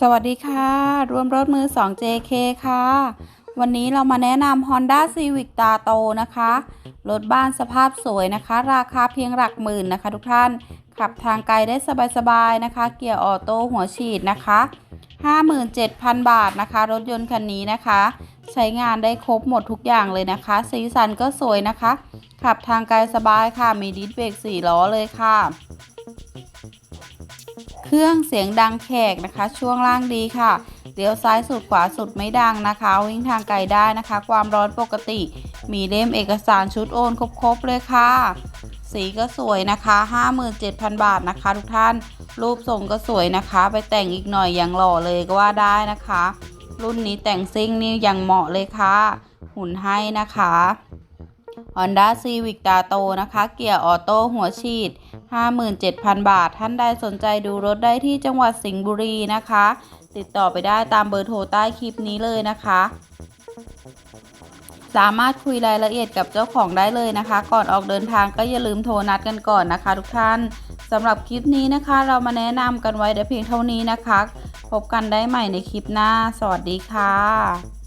สวัสดีค่ะ รวมรถมือ 2 JK ค่ะ วันนี้เรามาแนะนำ Honda Civic ตาโตนะคะ รถบ้านสภาพสวยนะคะ ราคาเพียงหลักหมื่นนะคะทุกท่าน ขับทางไกลได้สบายๆนะคะ เกียร์ออโต้หัวฉีดนะคะ 57,000 บาทนะคะ รถยนต์คันนี้นะคะ ใช้งานได้ครบหมดทุกอย่างเลยนะคะ สีสันก็สวยนะคะ ขับทางไกลสบายค่ะ มีดิสเบรก4ล้อเลยค่ะ เครื่องเสียงดังแขกนะคะ ช่วงล่างดีค่ะเลี้ยวซ้ายสุดขวาสุดไม่ดังนะคะ วิ่งทางไกลได้นะคะ ความร้อนปกติ มีเล่มเอกสารชุดโอนครบๆเลยค่ะ สีก็สวยนะคะ 57,000 บาทนะคะ ทุกท่าน รูปทรงก็สวยนะคะ ไปแต่งอีกหน่อยยังหล่อเลยก็ว่าได้นะคะ รุ่นนี้แต่งซิ่งนี่ยังเหมาะเลยค่ะ หุ่นให้นะคะ Honda Civic ตาโตนะคะ เกียร์ออโต้หัวฉีด 57,000 บาท ท่านใดสนใจดูรถได้ที่จังหวัดสิงห์บุรีนะคะ ติดต่อไปได้ตามเบอร์โทรใต้คลิปนี้เลยนะคะ สามารถคุยรายละเอียดกับเจ้าของได้เลยนะคะ ก่อนออกเดินทางก็อย่าลืมโทรนัดกันก่อนนะคะ ทุกท่านสำหรับคลิปนี้นะคะ เรามาแนะนำกันไว้แต่เพียงเท่านี้นะคะ พบกันได้ใหม่ในคลิปหน้า สวัสดีค่ะ